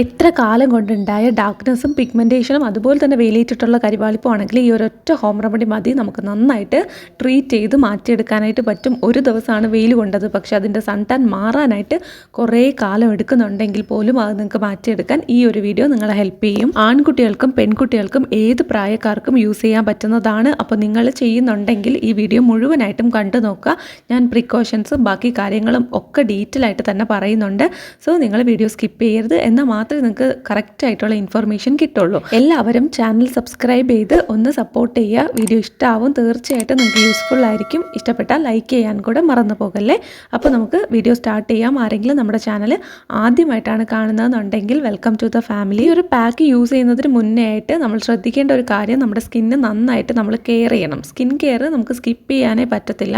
എത്ര കാലം കൊണ്ടുണ്ടായ ഡാർക്ക്നെസ്സും പിഗ്മെന്റേഷനും അതുപോലെ തന്നെ വെയിലേറ്റിട്ടുള്ള കരിവാളിപ്പും ആണെങ്കിൽ ഈ ഒരൊറ്റ ഹോം റെമഡി മതി. നമുക്ക് നന്നായിട്ട് ട്രീറ്റ് ചെയ്ത് മാറ്റിയെടുക്കാനായിട്ട് പറ്റും. ഒരു ദിവസമാണ് വെയിൽ കൊണ്ടത്. പക്ഷേ അതിന്റെ സൺ ടാൻ മാറാനായിട്ട് കുറേ കാലം എടുക്കുന്നുണ്ടെങ്കിൽ പോലും അത് നിങ്ങൾക്ക് മാറ്റിയെടുക്കാൻ ഈ ഒരു വീഡിയോ നിങ്ങളെ ഹെൽപ്പ് ചെയ്യും. ആൺകുട്ടികൾക്കും പെൺകുട്ടികൾക്കും ഏത് പ്രായക്കാർക്കും യൂസ് ചെയ്യാൻ പറ്റുന്നതാണ്. അപ്പോൾ നിങ്ങൾ ചെയ്യുന്നുണ്ടെങ്കിൽ ഈ വീഡിയോ മുഴുവനായിട്ടും കണ്ടു നോക്കുക. ഞാൻ പ്രിക്കോഷൻസും ബാക്കി കാര്യങ്ങളും ഒക്കെ ഡീറ്റെയിൽ ആയിട്ട് തന്നെ പറയുന്നുണ്ട്. സോ നിങ്ങൾ വീഡിയോ സ്കിപ്പ് ചെയ്യരുത്. എന്നാൽ മാത്രമേ നിങ്ങൾക്ക് കറക്റ്റ് ആയിട്ടുള്ള ഇൻഫർമേഷൻ കിട്ടുള്ളൂ. എല്ലാവരും ചാനൽ സബ്സ്ക്രൈബ് ചെയ്ത് ഒന്ന് സപ്പോർട്ട് ചെയ്യുക. വീഡിയോ ഇഷ്ടമാവും തീർച്ചയായിട്ടും നിങ്ങൾക്ക് യൂസ്ഫുൾ ആയിരിക്കും. ഇഷ്ടപ്പെട്ടാൽ ലൈക്ക് ചെയ്യാൻ കൂടെ മറന്നു പോകല്ലേ? അപ്പോൾ നമുക്ക് വീഡിയോ സ്റ്റാർട്ട് ചെയ്യാം. ആരെങ്കിലും നമ്മുടെ ചാനൽ ആദ്യമായിട്ടാണ് കാണുന്നതെന്നുണ്ടെങ്കിൽ വെൽക്കം ടു ദ ഫാമിലി ഒരു പാക്ക് യൂസ് ചെയ്യുന്നതിന് മുന്നേ ആയിട്ട് നമ്മൾ ശ്രദ്ധിക്കേണ്ട ഒരു കാര്യം നമ്മുടെ സ്കിന്ന് നന്നായിട്ട് നമ്മൾ കെയർ ചെയ്യണം. സ്കിൻ കെയർ നമുക്ക് സ്കിപ്പ് ചെയ്യാനേ പറ്റത്തില്ല.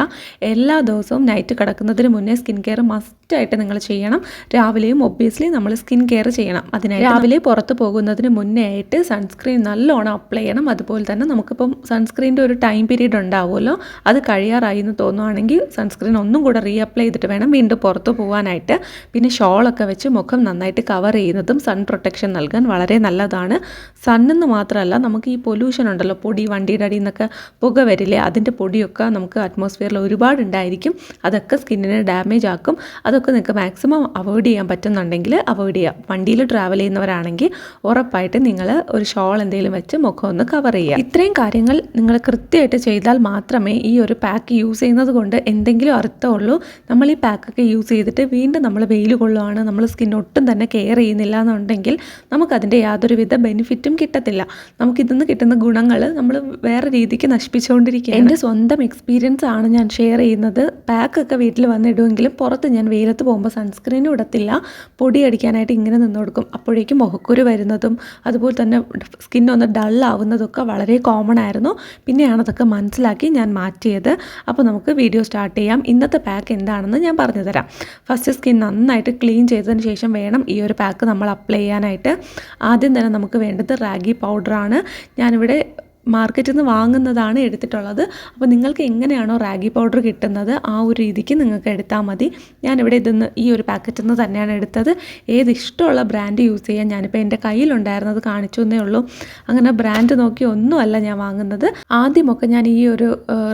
എല്ലാ ദിവസവും നൈറ്റ് കിടക്കുന്നതിന് മുന്നേ സ്കിൻ കെയർ മസ്റ്റായിട്ട് നിങ്ങൾ ചെയ്യണം. രാവിലെയും ഒബ്വിയസ്ലി നമ്മൾ സ്കിൻ കെയർ ചെയ്യണം. അതിനായി രാവിലെ പുറത്ത് പോകുന്നതിന് മുന്നേ ആയിട്ട് സൺസ്ക്രീൻ നല്ലോണം അപ്ലൈ ചെയ്യണം. അതുപോലെ തന്നെ നമുക്കിപ്പം സൺസ്ക്രീന്റെ ഒരു ടൈം പീരീഡ് ഉണ്ടാവുമല്ലോ. അത് കഴിയാറായി എന്ന് തോന്നുവാണെങ്കിൽ സൺസ്ക്രീൻ ഒന്നും കൂടെ റീഅപ്ലൈ ചെയ്തിട്ട് വേണം വീണ്ടും പുറത്ത് പോകാനായിട്ട്. പിന്നെ ഷോളൊക്കെ വെച്ച് മുഖം നന്നായിട്ട് കവർ ചെയ്യുന്നതും സൺ പ്രൊട്ടക്ഷൻ നൽകാൻ വളരെ നല്ലതാണ്. സണ്ണെന്ന് മാത്രമല്ല നമുക്ക് ഈ പൊല്യൂഷൻ ഉണ്ടല്ലോ പൊടി വണ്ടിയുടെ അടിയിൽ നിന്നൊക്കെ പുക വരില്ലേ അതിന്റെ പൊടിയൊക്കെ നമുക്ക് അറ്റ്മോസ്ഫിയറിൽ ഒരുപാട് ഉണ്ടായിരിക്കും. അതൊക്കെ സ്കിന്നിനെ ഡാമേജ് ആക്കും. അതൊക്കെ നിങ്ങൾക്ക് മാക്സിമം അവോയ്ഡ് ചെയ്യാൻ പറ്റുന്നുണ്ടെങ്കിൽ അവോയ്ഡ് ചെയ്യാം. വണ്ടിയിൽ ട്രാവൽ ചെയ്യുന്നവരാണെങ്കിൽ ഉറപ്പായിട്ട് നിങ്ങൾ ഒരു ഷോൾ എന്തെങ്കിലും വെച്ച് മുഖം ഒന്ന് കവർ ചെയ്യുക. ഇത്രയും കാര്യങ്ങൾ നിങ്ങൾ കൃത്യമായിട്ട് ചെയ്താൽ മാത്രമേ ഈ ഒരു പാക്ക് യൂസ് ചെയ്യുന്നത് കൊണ്ട് എന്തെങ്കിലും അർത്ഥമുള്ളൂ നമ്മൾ ഈ പാക്കൊക്കെ യൂസ് ചെയ്തിട്ട് വീണ്ടും നമ്മൾ വെയിൽ കൊള്ളുവാണ് നമ്മൾ സ്കിൻ ഒട്ടും തന്നെ കെയർ ചെയ്യുന്നില്ല എന്നുണ്ടെങ്കിൽ നമുക്കതിന്റെ യാതൊരുവിധ ബെനിഫിറ്റും കിട്ടത്തില്ല. നമുക്കിതിന്ന് കിട്ടുന്ന ഗുണങ്ങൾ നമ്മൾ വേറെ രീതിക്ക് നശിപ്പിച്ചുകൊണ്ടിരിക്കുക എന്റെ സ്വന്തം എക്സ്പീരിയൻസ് ആണ് ഞാൻ ഷെയർ ചെയ്യുന്നത്. പാക്കൊക്കെ വീട്ടിൽ വന്നിടുമെങ്കിലും പുറത്ത് ഞാൻ വെയിലത്ത് പോകുമ്പോൾ സൺസ്ക്രീനും ഇടത്തില്ല. പൊടി അടിക്കാനായിട്ട് ഇങ്ങനെ നിന്ന് കൊടുക്കും അപ്പോഴേക്കും മുഖക്കുരു വരുന്നതും അതുപോലെ തന്നെ സ്കിന്നൊന്ന് ഡൾ ആവുന്നതൊക്കെ വളരെ കോമൺ ആയിരുന്നു. പിന്നെയാണ് അതൊക്കെ മനസ്സിലാക്കി ഞാൻ മാറ്റിയത്. അപ്പോൾ നമുക്ക് വീഡിയോ സ്റ്റാർട്ട് ചെയ്യാം. ഇന്നത്തെ പാക്ക് എന്താണെന്ന് ഞാൻ പറഞ്ഞുതരാം. ഫസ്റ്റ് സ്കിൻ നന്നായിട്ട് ക്ലീൻ ചെയ്തതിന് ശേഷം വേണം ഈ ഒരു പാക്ക് നമ്മൾ അപ്ലൈ ചെയ്യാനായിട്ട്. ആദ്യം തന്നെ നമുക്ക് വേണ്ടത് റാഗി പൗഡറാണ് ഞാനിവിടെ മാർക്കറ്റിൽ നിന്ന് വാങ്ങുന്നതാണ് എടുത്തിട്ടുള്ളത്. അപ്പോൾ നിങ്ങൾക്ക് എങ്ങനെയാണോ റാഗി പൗഡർ കിട്ടുന്നത് ആ ഒരു രീതിക്ക് നിങ്ങൾക്ക് എടുത്താൽ മതി. ഞാനിവിടെ ഇതിന്ന് ഈ ഒരു പാക്കറ്റിൽ നിന്ന് തന്നെയാണ് എടുത്തത്. ഏത് ഇഷ്ടമുള്ള ബ്രാൻഡ് യൂസ് ചെയ്യാൻ ഞാനിപ്പോൾ എന്റെ കയ്യിലുണ്ടായിരുന്നത് കാണിച്ചു എന്നേ ഉള്ളൂ. അങ്ങനെ ബ്രാൻഡ് നോക്കി ഒന്നുമല്ല ഞാൻ വാങ്ങുന്നത്. ആദ്യമൊക്കെ ഞാൻ ഈ ഒരു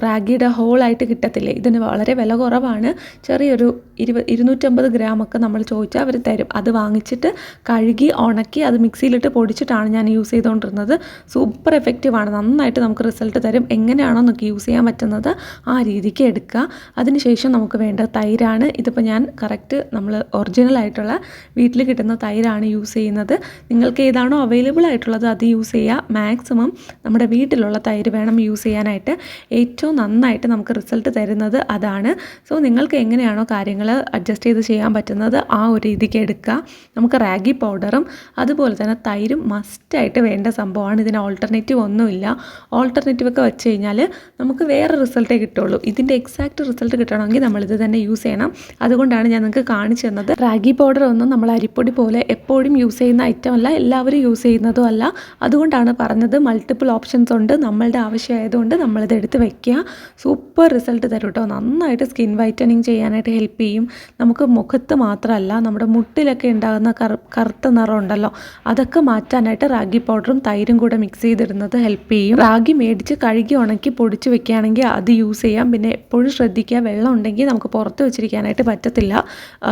റാഗിയുടെ ഹോളായിട്ട് കിട്ടത്തില്ലേ? ഇതിന് വളരെ വില കുറവാണ്. ചെറിയൊരു ഇരുപത് ഇരുന്നൂറ്റമ്പത് ഗ്രാമൊക്കെ നമ്മൾ ചോദിച്ചാൽ അവർ തരും. അത് വാങ്ങിച്ചിട്ട് കഴുകി ഉണക്കി അത് മിക്സിയിലിട്ട് പൊടിച്ചിട്ടാണ് ഞാൻ യൂസ് ചെയ്തുകൊണ്ടിരുന്നത് സൂപ്പർ എഫക്റ്റീവാണ് നന്നായിട്ട് നമുക്ക് റിസൾട്ട് തരും. എങ്ങനെയാണോ നമുക്ക് യൂസ് ചെയ്യാൻ പറ്റുന്നത് ആ രീതിക്ക് എടുക്കുക. അതിനുശേഷം നമുക്ക് വേണ്ട തൈരാണ്. ഇതിപ്പോൾ ഞാൻ കറക്റ്റ് നമ്മൾ ഒറിജിനൽ ആയിട്ടുള്ള വീട്ടിൽ കിട്ടുന്ന തൈരാണ് യൂസ് ചെയ്യുന്നത്. നിങ്ങൾക്ക് ഏതാണോ അവൈലബിൾ ആയിട്ടുള്ളത് അത് യൂസ് ചെയ്യുക. മാക്സിമം നമ്മുടെ വീട്ടിലുള്ള തൈര് വേണം യൂസ് ചെയ്യാനായിട്ട്. ഏറ്റവും നന്നായിട്ട് നമുക്ക് റിസൾട്ട് തരുന്നത് അതാണ്. സോ നിങ്ങൾക്ക് എങ്ങനെയാണോ കാര്യങ്ങൾ അഡ്ജസ്റ്റ് ചെയ്ത് ചെയ്യാൻ പറ്റുന്നത് ആ ഒരു രീതിക്ക് എടുക്കുക. നമുക്ക് റാഗി പൗഡറും അതുപോലെ തന്നെ തൈരും മസ്റ്റായിട്ട് വേണ്ട സംഭവമാണ്. ഇതിന് ഓൾട്ടർനേറ്റീവ് ഒന്നുമില്ല. ഓൾട്ടർനേറ്റീവ് ഒക്കെ വെച്ച് കഴിഞ്ഞാൽ നമുക്ക് വേറെ റിസൾട്ടേ കിട്ടുള്ളൂ. ഇതിന്റെ എക്സാക്റ്റ് റിസൾട്ട് കിട്ടണമെങ്കിൽ നമ്മളിത് തന്നെ യൂസ് ചെയ്യണം. അതുകൊണ്ടാണ് ഞാൻ നിങ്ങൾക്ക് കാണിച്ചു തന്നത്. റാഗി പൗഡർ ഒന്നും നമ്മൾ അരിപ്പൊടി പോലെ എപ്പോഴും യൂസ് ചെയ്യുന്ന ഐറ്റം അല്ല എല്ലാവരും യൂസ് ചെയ്യുന്നതും അല്ല. അതുകൊണ്ടാണ് പറഞ്ഞത് മൾട്ടിപ്പിൾ ഓപ്ഷൻസ് ഉണ്ട് നമ്മളുടെ ആവശ്യമായതുകൊണ്ട് നമ്മളിത് എടുത്ത് വയ്ക്കുക സൂപ്പർ റിസൾട്ട് തരും കേട്ടോ നന്നായിട്ട് സ്കിൻ വൈറ്റനിങ് ചെയ്യാനായിട്ട് ഹെൽപ്പ് ചെയ്യും. നമുക്ക് മുഖത്ത് മാത്രമല്ല നമ്മുടെ മുട്ടിലൊക്കെ ഉണ്ടാകുന്ന കറു കറുത്ത നിറം ഉണ്ടല്ലോ അതൊക്കെ മാറ്റാനായിട്ട് റാഗി പൗഡറും തൈരും കൂടെ മിക്സ് ചെയ്തിടുന്നത് ഹെൽപ്പ് ചെയ്യും. റാഗി മേടിച്ച് കഴുകി ഉണക്കി പൊടിച്ച് വെക്കുകയാണെങ്കിൽ അത് യൂസ് ചെയ്യാം. പിന്നെ എപ്പോഴും ശ്രദ്ധിക്കുക വെള്ളം ഉണ്ടെങ്കിൽ നമുക്ക് പുറത്ത് വെച്ചിരിക്കാനായിട്ട് പറ്റത്തില്ല.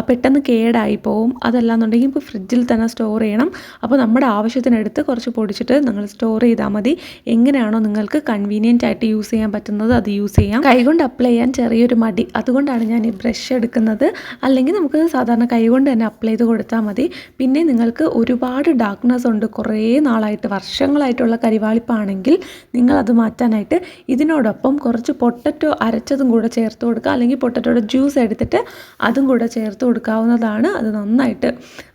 പെട്ടെന്ന് കേടായി പോവും. അതല്ലാന്നുണ്ടെങ്കിൽ ഇപ്പോൾ ഫ്രിഡ്ജിൽ തന്നെ സ്റ്റോർ ചെയ്യണം. അപ്പോൾ നമ്മുടെ ആവശ്യത്തിനെടുത്ത് കുറച്ച് പൊടിച്ചിട്ട് നിങ്ങൾ സ്റ്റോർ ചെയ്താൽ മതി. എങ്ങനെയാണോ നിങ്ങൾക്ക് കൺവീനിയന്റ് ആയിട്ട് യൂസ് ചെയ്യാൻ പറ്റുന്നത് അത് യൂസ് ചെയ്യാം. കൈകൊണ്ട് അപ്ലൈ ചെയ്യാൻ ചെറിയൊരു മടി. അതുകൊണ്ടാണ് ഞാൻ ഈ ബ്രഷ് എടുക്കുന്നത്. അല്ലെങ്കിൽ നമുക്ക് സാധാരണ കൈകൊണ്ട് തന്നെ അപ്ലൈ ചെയ്ത് കൊടുത്താൽ മതി. പിന്നെ നിങ്ങൾക്ക് ഒരുപാട് ഡാർക്ക്നെസ് ഉണ്ട്. കുറേ നാളായിട്ട് വർഷങ്ങളായിട്ടുള്ള കരിവാളിപ്പാണെങ്കിൽ നിങ്ങളത് മാറ്റാനായിട്ട് ഇതിനോടൊപ്പം കുറച്ച് പൊട്ടറ്റോ അരച്ചതും കൂടെ ചേർത്ത് കൊടുക്കുക. അല്ലെങ്കിൽ പൊട്ടറ്റോയുടെ ജ്യൂസ് എടുത്തിട്ട് അതും കൂടെ ചേർത്ത് കൊടുക്കാവുന്നതാണ്. അത് നന്നായിട്ട്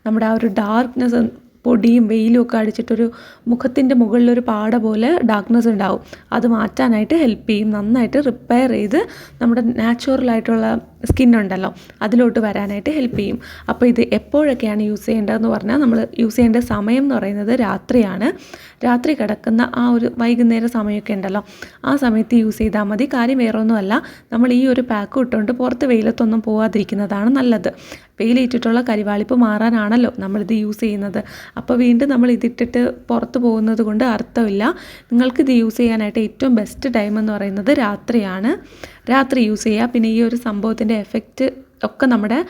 നമ്മുടെ ആ ഒരു ഡാർക്ക്നെസ് പൊടിയും വെയിലും ഒക്കെ അടിച്ചിട്ടൊരു മുഖത്തിന്റെ മുകളിലൊരു പാട പോലെ ഡാർക്ക്നെസ് ഉണ്ടാവും. അത് മാറ്റാനായിട്ട് ഹെൽപ്പ് ചെയ്യും. നന്നായിട്ട് റിപ്പയർ ചെയ്ത് നമ്മുടെ നാച്ചുറലായിട്ടുള്ള സ്കിന്നുണ്ടല്ലോ അതിലോട്ട് വരാനായിട്ട് ഹെൽപ്പ് ചെയ്യും. അപ്പോൾ ഇത് എപ്പോഴൊക്കെയാണ് യൂസ് ചെയ്യേണ്ടതെന്ന് പറഞ്ഞാൽ നമ്മൾ യൂസ് ചെയ്യേണ്ട സമയം എന്ന് പറയുന്നത് രാത്രിയാണ്. രാത്രി കിടക്കുന്ന ആ ഒരു വൈകുന്നേര സമയമൊക്കെ ഉണ്ടല്ലോ ആ സമയത്ത് യൂസ് ചെയ്താൽ മതി. കാര്യം വേറെ ഒന്നുമല്ല നമ്മൾ ഈ ഒരു പാക്ക് ഇട്ടുകൊണ്ട് പുറത്ത് വെയിലത്തൊന്നും പോവാതിരിക്കുന്നതാണ് നല്ലത്. വെയിലേറ്റിട്ടുള്ള കരിവാളിപ്പ് മാറാനാണല്ലോ നമ്മളിത് യൂസ് ചെയ്യുന്നത്. അപ്പോൾ വീണ്ടും നമ്മൾ ഇതിട്ടിട്ട് പുറത്ത് പോകുന്നത് കൊണ്ട് അർത്ഥമില്ല. നിങ്ങൾക്ക് ഇത് യൂസ് ചെയ്യാനായിട്ട് ഏറ്റവും ബെസ്റ്റ് ടൈം എന്ന് പറയുന്നത് രാത്രിയാണ്. രാത്രി യൂസ് ചെയ്യുക. പിന്നെ ഈ ഒരു സംഭവത്തിന്റെ എഫക്റ്റ് ഒക്കെ നമ്മുടെ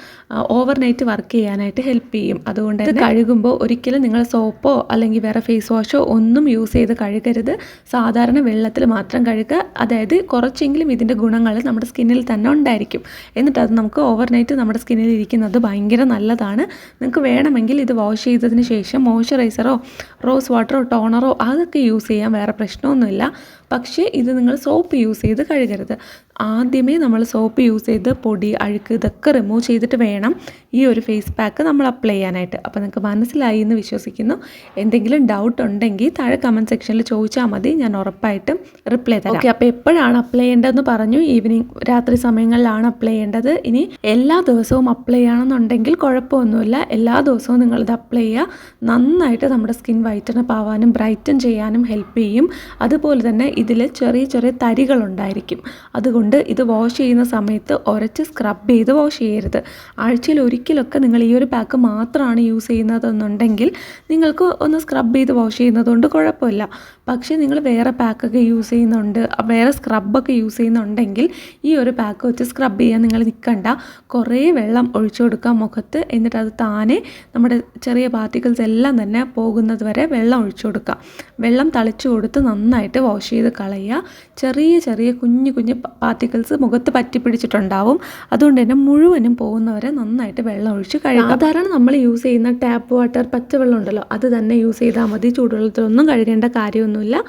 ഓവർ നൈറ്റ് വർക്ക് ചെയ്യാനായിട്ട് ഹെൽപ്പ് ചെയ്യും. അതുകൊണ്ട് ഇത് കഴുകുമ്പോൾ ഒരിക്കലും നിങ്ങൾ സോപ്പോ അല്ലെങ്കിൽ വേറെ ഫേസ് വാഷോ ഒന്നും യൂസ് ചെയ്ത് കഴുകരുത്. സാധാരണ വെള്ളത്തിൽ മാത്രം കഴുകുക. അതായത് കുറച്ചെങ്കിലും ഇതിന്റെ ഗുണങ്ങൾ നമ്മുടെ സ്കിന്നിൽ തന്നെ ഉണ്ടായിരിക്കും. എന്നിട്ട് അത് നമുക്ക് ഓവർ നൈറ്റ് നമ്മുടെ സ്കിന്നിൽ ഇരിക്കുന്നത് ഭയങ്കര നല്ലതാണ്. നിങ്ങൾക്ക് വേണമെങ്കിൽ ഇത് വാഷ് ചെയ്തതിന് ശേഷം മോയ്സ്ചറൈസറോ റോസ് വാട്ടറോ ടോണറോ അതൊക്കെ യൂസ് ചെയ്യാൻ വേറെ പ്രശ്നമൊന്നുമില്ല. പക്ഷേ ഇത് നിങ്ങൾ സോപ്പ് യൂസ് ചെയ്ത് കഴുകരുത്. ആദ്യമേ നമ്മൾ സോപ്പ് യൂസ് ചെയ്ത് പൊടി അഴുക്ക് ഇതൊക്കെ റിമൂവ് ചെയ്തിട്ട് വേണം ഈ ഒരു ഫേസ് പാക്ക് നമ്മൾ അപ്ലൈ ചെയ്യാനായിട്ട്. അപ്പോൾ നിങ്ങൾക്ക് മനസ്സിലായി എന്ന് വിശ്വസിക്കുന്നു. എന്തെങ്കിലും ഡൗട്ട് ഉണ്ടെങ്കിൽ താഴെ കമന്റ് സെക്ഷനിൽ ചോദിച്ചാൽ മതി. ഞാൻ ഉറപ്പായിട്ടും റിപ്ലൈ തരാം. ഓക്കെ അപ്പോൾ എപ്പോഴാണ് അപ്ലൈ ചെയ്യേണ്ടതെന്ന് പറഞ്ഞു. ഈവനിങ് രാത്രി സമയങ്ങളിലാണ് അപ്ലൈ ചെയ്യേണ്ടത്. ഇനി എല്ലാ ദിവസവും അപ്ലൈ ചെയ്യണമെന്നുണ്ടെങ്കിൽ കുഴപ്പമൊന്നുമില്ല. എല്ലാ ദിവസവും നിങ്ങളിത് അപ്ലൈ ചെയ്യുക. നന്നായിട്ട് നമ്മുടെ സ്കിൻ വൈറ്റനപ്പ് ആവാനും ബ്രൈറ്റൻ ചെയ്യാനും ഹെൽപ്പ് ചെയ്യും. അതുപോലെ തന്നെ ഇതിൽ ചെറിയ ചെറിയ തരികളുണ്ടായിരിക്കും. അതുകൊണ്ട് ഇത് വാഷ് ചെയ്യുന്ന സമയത്ത് ഉരച്ച് സ്ക്രബ് ചെയ്ത് വാഷ് ചെയ്യരുത്. ആഴ്ചയിൽ ഒരിക്കലൊക്കെ നിങ്ങൾ ഈ ഒരു പാക്ക് മാത്രമാണ് യൂസ് ചെയ്യുന്നതെന്നുണ്ടെങ്കിൽ നിങ്ങൾക്ക് ഒന്ന് സ്ക്രബ് ചെയ്ത് വാഷ് ചെയ്യുന്നതുകൊണ്ട് കുഴപ്പമില്ല. പക്ഷേ നിങ്ങൾ വേറെ പാക്കൊക്കെ യൂസ് ചെയ്യുന്നുണ്ട് വേറെ സ്ക്രബൊക്കെ യൂസ് ചെയ്യുന്നുണ്ടെങ്കിൽ ഈ ഒരു പാക്ക് വെച്ച് സ്ക്രബ് ചെയ്യാൻ നിങ്ങൾ നിൽക്കണ്ട. കുറേ വെള്ളം ഒഴിച്ചു കൊടുക്കാം മുഖത്ത് എന്നിട്ട് അത് താനെ നമ്മുടെ ചെറിയ പാർട്ടിക്കിൾസ് എല്ലാം തന്നെ പോകുന്നത് വരെ വെള്ളം ഒഴിച്ചു കൊടുക്കുക. വെള്ളം തളിച്ചു കൊടുത്ത് നന്നായിട്ട് വാഷ് ചെയ്ത് കളയുക. ചെറിയ ചെറിയ കുഞ്ഞു കുഞ്ഞു പാർട്ടിക്കിൾസ് മുഖത്ത് പറ്റി പിടിച്ചിട്ടുണ്ടാവും അതുകൊണ്ട് തന്നെ മുഴുവനും പോകുന്നവരെ നന്നായിട്ട് വെള്ളം ഒഴിച്ച് കഴുകുക. സാധാരണ നമ്മൾ യൂസ് ചെയ്യുന്ന ടാപ്പ് വാട്ടർ പച്ചവെള്ളം ഉണ്ടല്ലോ അത് തന്നെ യൂസ് ചെയ്താൽ മതി. ചൂടുവെള്ളത്തിലൊന്നും കഴുകേണ്ട കാര്യമൊന്നുമില്ല.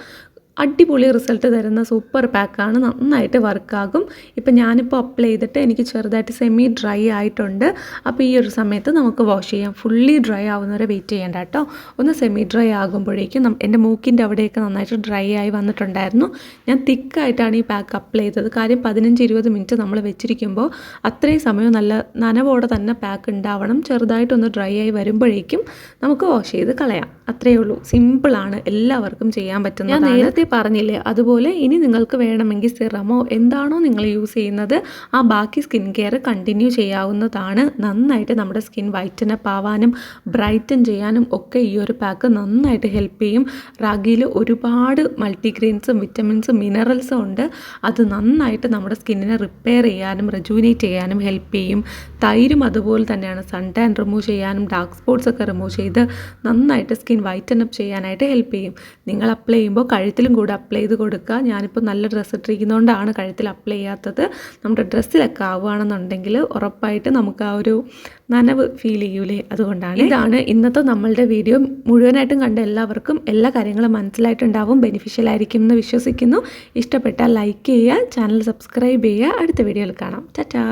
അടിപൊളി റിസൾട്ട് തരുന്ന സൂപ്പർ പാക്കാണ് നന്നായിട്ട് വർക്കാകും ഇപ്പം ഞാനിപ്പോൾ അപ്ലൈ ചെയ്തിട്ട് എനിക്ക് ചെറുതായിട്ട് സെമി ഡ്രൈ ആയിട്ടുണ്ട്. അപ്പോൾ ഈ ഒരു സമയത്ത് നമുക്ക് വാഷ് ചെയ്യാം. ഫുള്ളി ഡ്രൈ ആവുന്നവരെ വെയിറ്റ് ചെയ്യേണ്ട കേട്ടോ. ഒന്ന് സെമി ഡ്രൈ ആകുമ്പോഴേക്കും എന്റെ മൂക്കിന്റെ അവിടെയൊക്കെ നന്നായിട്ട് ഡ്രൈ ആയി വന്നിട്ടുണ്ടായിരുന്നു. ഞാൻ തിക്കായിട്ടാണ് ഈ പാക്ക് അപ്ലൈ ചെയ്തത്. കാര്യം പതിനഞ്ച് ഇരുപത് മിനിറ്റ് നമ്മൾ വെച്ചിരിക്കുമ്പോൾ അത്രയും സമയം നല്ല നനവോടെ തന്നെ പാക്ക് ഉണ്ടാവണം. ചെറുതായിട്ടൊന്ന് ഡ്രൈ ആയി വരുമ്പോഴേക്കും നമുക്ക് വാഷ് ചെയ്ത് കളയാം. അത്രയേ ഉള്ളൂ. സിമ്പിളാണ് എല്ലാവർക്കും ചെയ്യാൻ പറ്റുന്നത് ഞാൻ നേരത്തെ പറഞ്ഞില്ലേ? അതുപോലെ ഇനി നിങ്ങൾക്ക് വേണമെങ്കിൽ സിറമോ എന്താണോ നിങ്ങൾ യൂസ് ചെയ്യുന്നത് ആ ബാക്കി സ്കിൻ കെയർ കണ്ടിന്യൂ ചെയ്യാവുന്നതാണ്. നന്നായിട്ട് നമ്മുടെ സ്കിൻ വൈറ്റനപ്പ് ആവാനും ബ്രൈറ്റൻ ചെയ്യാനും ഒക്കെ ഈ ഒരു പാക്ക് നന്നായിട്ട് ഹെൽപ്പ് ചെയ്യും. റാഗിയിൽ ഒരുപാട് മൾട്ടിഗ്രെയിൻസും വിറ്റമിൻസും മിനറൽസും ഉണ്ട്. അത് നന്നായിട്ട് നമ്മുടെ സ്കിന്നിനെ റിപ്പയർ ചെയ്യാനും റെജുവിനേറ്റ് ചെയ്യാനും ഹെൽപ്പ് ചെയ്യും. തൈരും അതുപോലെ തന്നെയാണ് സൺ ടാൻ റിമൂവ് ചെയ്യാനും ഡാർക്ക് സ്പോട്ട്സ് ഒക്കെ റിമൂവ് ചെയ്ത് നന്നായിട്ട് സ്കിൻ വൈറ്റൻ അപ്പ് ചെയ്യാനായിട്ട് ഹെൽപ്പ് ചെയ്യും. നിങ്ങൾ അപ്ലൈ ചെയ്യുമ്പോൾ കഴുത്തിലും കൂടെ അപ്ലൈ ചെയ്ത് കൊടുക്കുക. ഞാനിപ്പോൾ നല്ല ഡ്രസ്സ് ഇട്ടിരിക്കുന്നതുകൊണ്ടാണ് കഴുത്തിൽ അപ്ലൈ ചെയ്യാത്തത്. നമ്മുടെ ഡ്രസ്സിലൊക്കെ ആവുകയാണെന്നുണ്ടെങ്കിൽ ഉറപ്പായിട്ട് നമുക്ക് ആ ഒരു നനവ് ഫീൽ ചെയ്യൂലേ? അതുകൊണ്ടാണ്. ഇതാണ് ഇന്നത്തെ നമ്മളുടെ വീഡിയോ മുഴുവനായിട്ടും കണ്ട എല്ലാവർക്കും എല്ലാ കാര്യങ്ങളും മനസ്സിലായിട്ടുണ്ടാവും ബെനിഫിഷ്യൽ ആയിരിക്കും എന്ന് വിശ്വസിക്കുന്നു. ഇഷ്ടപ്പെട്ടാൽ ലൈക്ക് ചെയ്യുക ചാനൽ സബ്സ്ക്രൈബ് ചെയ്യുക. അടുത്ത വീഡിയോയിൽ കാണാം. ചാറ്റാ